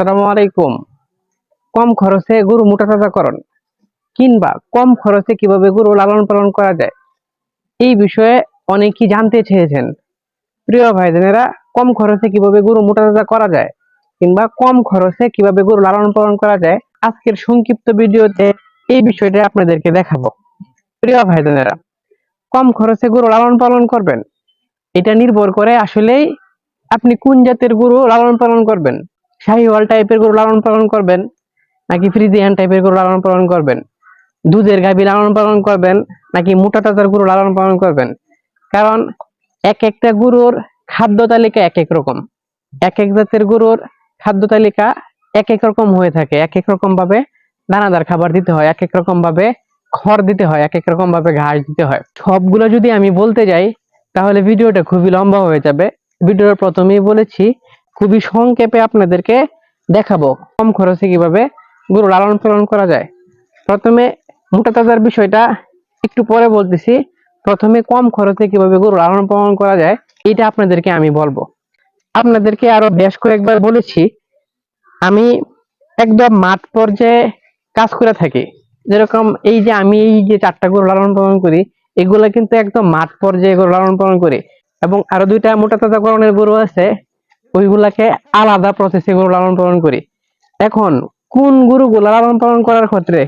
আসসালামু আলাইকুম। কম খরচে গরু মোটা তাজাকরণ কিংবা কম খরচে কীভাবে গরু লালন পালন করা যায়? এই বিষয়ে অনেকেই জানতে চেয়েছেন। প্রিয় ভাই বোনেরা কম খরচে কীভাবে গরু মোটা তাজা করা যায় কিংবা কম খরচে কীভাবে গরু লালন পালন করা যায়, আজকের সংক্ষিপ্ত ভিডিওতে এই বিষয়টা আপনাদেরকে দেখাবো। প্রিয় ভাই বোনেরা কম খরচে গরু লালন পালন করবেন। এটা নির্ভর করে আসলেই আপনি কোন জাতের গরু লালন পালন করবেন। শাহিওয়াল টাইপের গরু লালন পালন করবেন নাকি ফ্রিজিয়ান টাইপের গরু লালন পালন করবেন? দুধের গাভী লালন পালন করবেন নাকি মোটা তাজার গরু লালন পালন করবেন? কারণ এক একটা গরুর খাদ্য তালিকা এক এক রকম। এক এক জাতের গরুর খাদ্য তালিকা এক এক রকম হয়ে থাকে। এক এক রকম ভাবে দানাদার খাবার দিতে হয়, এক এক রকম ভাবে খড় দিতে হয়, এক এক রকম ভাবে ঘাস দিতে হয়। সবগুলো যদি আমি বলতে যাই, তাহলে ভিডিওটা খুবই লম্বা হয়ে যাবে। ভিডিওর প্রথমেই বলেছি খুবই সংক্ষেপে আপনাদেরকে দেখাবো। কম খরচে কীভাবে গরু লালন পালন করা যায়। প্রথমে মোটা তাজার বিষয়টা একটু পরে বলতেছি। প্রথমে কম খরচে কীভাবে গরু লালন পালন করা যায়, এটা আপনাদেরকে আমি বলব। আপনাদেরকে আরও বেশ কয়েকবার বলেছি, আমি একদম মাঠ পর্যায়ে কাজ করে থাকি। যেরকম এই যে আমি এই যে চারটা গরু লালন পালন করি, এগুলা কিন্তু একদম মাঠ পর্যায়ে গরু লালন পালন করি। এবং আরও দুইটা মোটা তাজাকরণের গরু আছে ওইগুলাকে আলাদা প্রসেসে গরু লালন পালন করি। এখন কোন গরুগুলো লালন পালন করার ক্ষেত্রে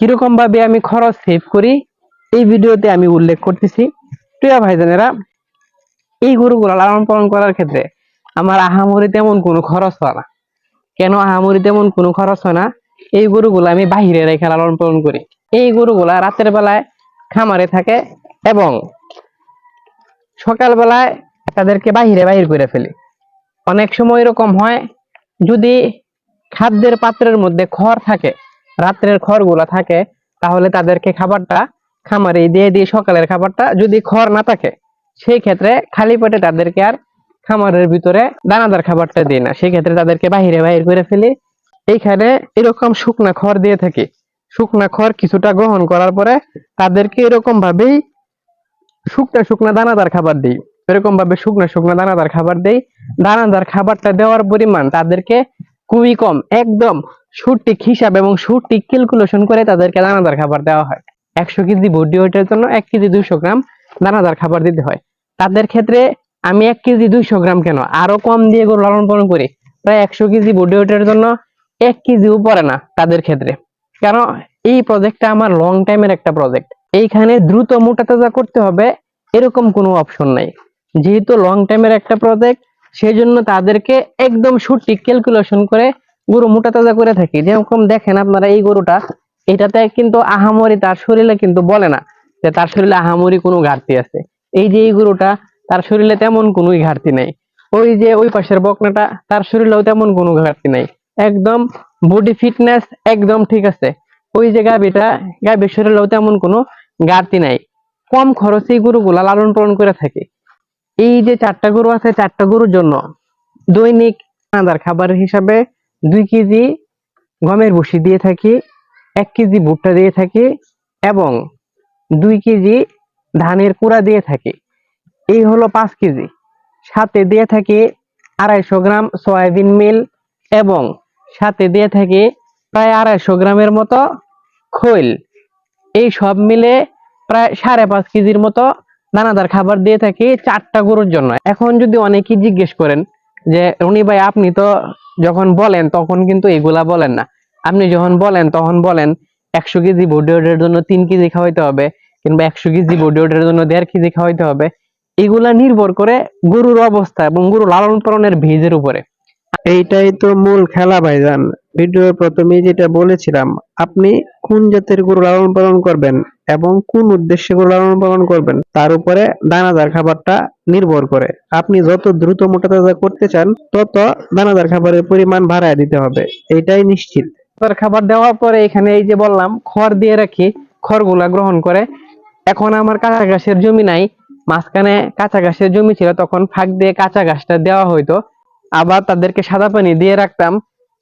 কীরকম ভাবে আমি খরচ সেভ করি, এই ভিডিওতে আমি উল্লেখ করতেছি। প্রিয় ভাইজানেরা, এই গরুগুলো লালন পালন করার ক্ষেত্রে আমার আহামরি তেমন কোনো খরচ হয় না। কেন আহামরি তেমন কোনো খরচ হয় না? এই গরুগুলো আমি বাহিরে রেখে লালন পালন করি। এই গরুগুলা রাতের বেলায় খামারে থাকে এবং সকালবেলায় তাদেরকে বাহিরে বাহির করে ফেলি। অনেক সময় এরকম হয়, যদি খাদ্যের পাত্রের মধ্যে খড় থাকে, রাত্রের খড়গুলো থাকে, তাহলে তাদেরকে খাবারটা খামারে দিয়ে দিয়ে সকালের খাবারটা যদি খড় না থাকে, সেই ক্ষেত্রে খালি পেটে তাদেরকে আর খামারের ভিতরে দানাদার খাবারটা দিই না। সেই ক্ষেত্রে তাদেরকে বাহিরে বাহির করে ফেলি। এইখানে এরকম শুকনা খড় দিয়ে থাকি। শুকনা খড় কিছুটা গ্রহণ করার পরে তাদেরকে এরকম ভাবেই শুকনা শুকনা দানাদার খাবার দিই। এরকম ভাবে শুকনো শুকনো দানাদার খাবার দেই। দানাদার খাবারটা দেওয়ার পরিমাণ তাদেরকে খুবই কম। একদম সঠিক হিসাব এবং সঠিক ক্যালকুলেশন করে তাদেরকে দানাদার খাবার দেওয়া হয়। একশো কেজি বডি ওয়েটের জন্য এক কেজি দুইশো গ্রাম দানাদার খাবার দিতে হয়। তাদের ক্ষেত্রে আমি এক কেজি দুইশো গ্রাম কেন? আরও কম দিয়ে গরু লালন পালন করি। প্রায় একশো কেজি বডি ওয়েটের জন্য এক কেজিও পড়ে না তাদের ক্ষেত্রে। কারণ এই প্রজেক্টটা আমার লং টাইমের একটা প্রজেক্ট এইখানে দ্রুত মোটা তাজা করতে হবে, এরকম কোনো অপশন নাই। যেহেতু লং টাইমের একটা প্রজেক্ট সেই জন্য তাদেরকে একদম সঠিক ক্যালকুলেশন করে গরু মোটা তাজা করে থাকি। যেরকম দেখেন আপনারা এই গরুটা, এটাতে কিন্তু আহামরি তার শরীরে কিন্তু বলে না যে তার শরীরে আহামরি কোনো ঘাটতি আছে। এই যে এই গরুটা, তার শরীরে তেমন কোনো ঘাটতি নাই। ওই যে ওই পাশের বকনাটা, তার শরীরেও তেমন কোনো ঘাটতি নাই। একদম বডি ফিটনেস একদম ঠিক আছে। ওই যে গাবিটা গাবির শরীরেও তেমন কোনো ঘাটতি নাই। কম খরচে এই গরুগুলা লালন পালন করে থাকে। এই যে চারটা গরু আছে, চারটা গরুর জন্য দৈনিক দানাদার খাবার হিসাবে দুই কেজি গমের ভুসি দিয়ে থাকি, এক কেজি ভুট্টা দিয়ে থাকি এবং দুই কেজি ধানের কুড়া দিয়ে থাকি। এই হলো পাঁচ কেজি। সাথে দিয়ে থাকি আড়াইশো গ্রাম সয়াবিন মিল এবং সাথে দিয়ে থাকি প্রায় আড়াইশো গ্রামের মতো খৈল। এই সব মিলে প্রায় সাড়ে পাঁচ কেজির মতো দানাদার খাবার দিয়ে থাকি চারটা গরুর জন্য। এখন যদি অনেকেই জিজ্ঞেস করেন যে, রনি ভাই, আপনি তো যখন বলেন, তখন কিন্তু এগুলা বলেন না। আপনি যখন বলেন, তখন বলেন, একশো কেজি বডি ওয়েটের জন্য তিন কেজি খাওয়াইতে হবে কিংবা একশো কেজি বডি ওয়েটের জন্য দেড় কেজি খাওয়াইতে হবে। এগুলা নির্ভর করে গরুর অবস্থা এবং গরু লালন পালনের ভেজের উপরে। এইটাই তো মূল খেলা, ভাইজান। ভিডিওর প্রথমে যেটা বলেছিলাম, আপনি কোন জাতের গরু লালন পালন করবেন? এবং কোন উদ্দেশ্যে লালন পালন করবেন, তার উপরে দানাদার খাবারটা নির্ভর করে। আপনি যত দ্রুত মোটা তাজা করতে চান, তত দানাদার খাবারের পরিমাণ বাড়ায় দিতে হবে। এটাই নিশ্চিত। খাবার দেওয়ার পরে এখানে এই যে বললাম, খড় দিয়ে রাখি, খড়গুলা গ্রহণ করে। এখন আমার কাঁচা ঘাসের জমি নাই, মাঝখানে কাঁচা ঘাসের জমি ছিল, তখন ফাঁক দিয়ে কাঁচা ঘাসটা দেওয়া হইতো। আবার তাদেরকে সাদা পানি দিয়ে রাখতাম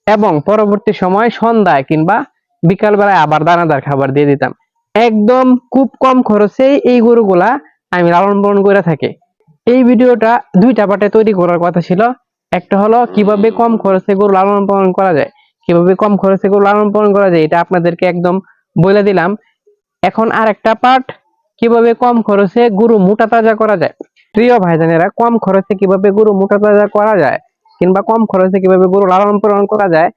এবং পরবর্তী সময় সন্ধ্যায় কিংবা বিকালবেলায় আবার দানাদার খাবার দিয়ে দিতাম। একদম খুব কম খরচে এই গরুগুলা আমি লালন পালন করে থাকি। এই ভিডিওটা দুইটা পার্টে তৈরি করার কথা ছিল। একটা হলো, কীভাবে কম খরচে গরু লালন পালন করা যায়? কীভাবে কম খরচে গরু লালন পালন করা যায়? এটা আপনাদেরকে একদম বলে দিলাম। এখন আর একটা পার্ট, কীভাবে কম খরচে গরু মোটা তাজা করা যায়? প্রিয় ভাইজানেরা, কম খরচে কীভাবে গরু মোটা তাজা করা যায় কিংবা কম খরচে কীভাবে গরু লালন পালন করা যায়?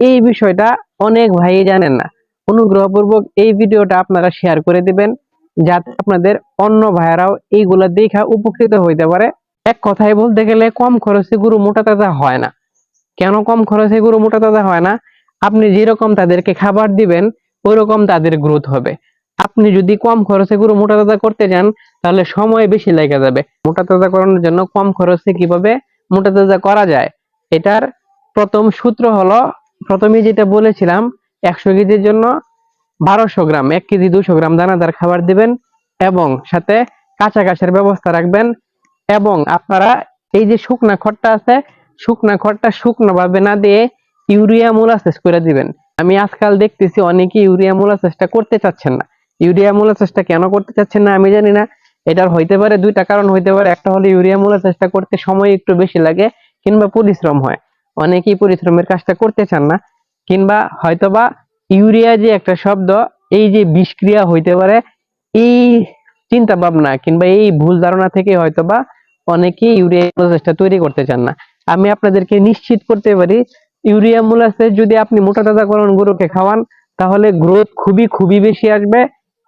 এই বিষয়টা অনেক ভাই জানেন না। অনুগ্রহপূর্বক এই ভিডিওটা আপনারা শেয়ার করে দিবেন, যাতে আপনাদের অন্য ভাইয়েরাও এইগুলা দেখা উপকৃত হইতে পারে। এক কথায় বলতে গেলে কম খরচে গরু মোটা তাজা হয় না। কেন কম খরচে গরু মোটা তাজা হয় না? আপনি যেরকম তাদেরকে খাবার দিবেন ওইরকম তাদের গ্রোথ হবে। আপনি যদি কম খরচে গরু মোটা তাজা করতে যান, তাহলে সময় বেশি লেগে যাবে। মোটা তাজা করানোর জন্য কম খরচে কীভাবে মোটা তাজা করা যায়? এটার প্রথম সূত্র হলো প্রথমে যেটা বলেছিলাম একশো কেজির জন্য বারোশো গ্রাম, এক কেজি দুশো গ্রাম দানাদার খাবার দিবেন এবং সাথে কাঁচা ঘাসের ব্যবস্থা রাখবেন এবং আপনারা এই যে শুকনা খড়টা আছে, শুকনা খড়টা শুকনো ভাবে না দিয়ে ইউরিয়া মোলাসেস করে দিবেন। আমি আজকাল দেখতেছি অনেকে ইউরিয়া মোলাসেসটা করতে চাচ্ছেন না। ইউরিয়া মোলাসেসটা কেন করতে চাচ্ছেন না আমি জানি না। এটার হইতে পারে দুইটা কারণ হইতে পারে। একটা হলো ইউরিয়া মোলাসেসটা করতে সময় একটু বেশি লাগে কিংবা পরিশ্রম হয়। অনেকেই পরিশ্রমের কাজটা করতে চান না। কিংবা হয়তোবা ইউরিয়া যে একটা শব্দ, এই যে বিষক্রিয়া হইতে পারে, এই চিন্তা ভাবনা কিংবা এই ভুল ধারণা থেকে হয়তোবা অনেকেই ইউরিয়া মোলাসেসটা তৈরি করতে চান না। আমি আপনাদেরকে নিশ্চিত করতে পারি, ইউরিয়া মোলাসেস যদি আপনি মোটা তাজাকরণ গরুকে খাওয়ান, তাহলে গ্রোথ খুবই খুবই বেশি আসবে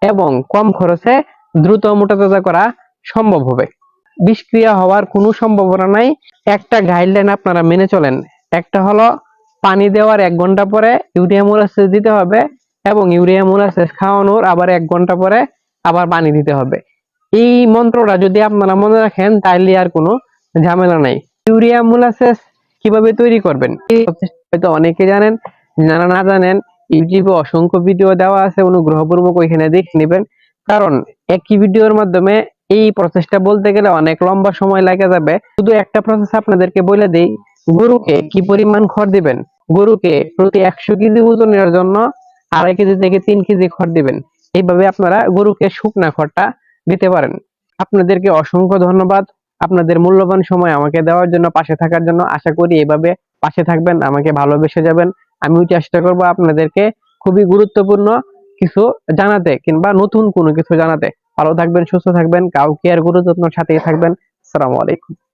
এবং কম খরচে দ্রুত মোটা তাজা করা সম্ভব হবে। বিষক্রিয়া হওয়ার কোনো সম্ভাবনা নাই। একটা গাইডলাইন আপনারা মেনে চলেন। একটা হলো পানি দেওয়ার এক ঘণ্টা পরে ইউরিয়া মোলাসেস দিতে হবে এবং ইউরিয়া মোলাসেস খাওয়ানোর আবার এক ঘণ্টা পরে আবার পানি দিতে হবে। এই মন্ত্রটা যদি আপনারা মনে রাখেন, তাইলে আর কোনো ঝামেলা নাই। ইউরিয়া মোলাসেস কীভাবে তৈরি করবেন? হয়তো অনেকে জানেন, যারা না জানেন, ইউটিউবে অসংখ্য ভিডিও দেওয়া আছে, অনুগ্রহপূর্বক ওইখানে দেখে নেবেন। কারণ একই ভিডিওর মাধ্যমে এই প্রসেসটা বলতে গেলে অনেক লম্বা সময় লাগে যাবে। শুধু একটা প্রসেস আপনাদেরকে বলে দিই, গরুকে কি পরিমাণ খড় দিবেন? গরুকে প্রতি একশো কেজি ওজনের জন্য আড়াই কেজি থেকে তিন কেজি খড় দিবেন। এইভাবে আপনারা গরুকে শুকনা খড়টা দিতে পারেন। আপনাদেরকে অসংখ্য ধন্যবাদ। আপনাদের মূল্যবান সময় আমাকে দেওয়ার জন্য, পাশে থাকার জন্য আশা করি এইভাবে পাশে থাকবেন, আমাকে ভালোবেসে যাবেন। আমিও চেষ্টা করব আপনাদেরকে খুবই গুরুত্বপূর্ণ কিছু জানাতে কিংবা নতুন কোনো কিছু জানাতে। ভালো থাকবেন, সুস্থ থাকবেন, কাউকে আর গুরু যত্ন সাথেই থাকবেন। আসসালামু আলাইকুম।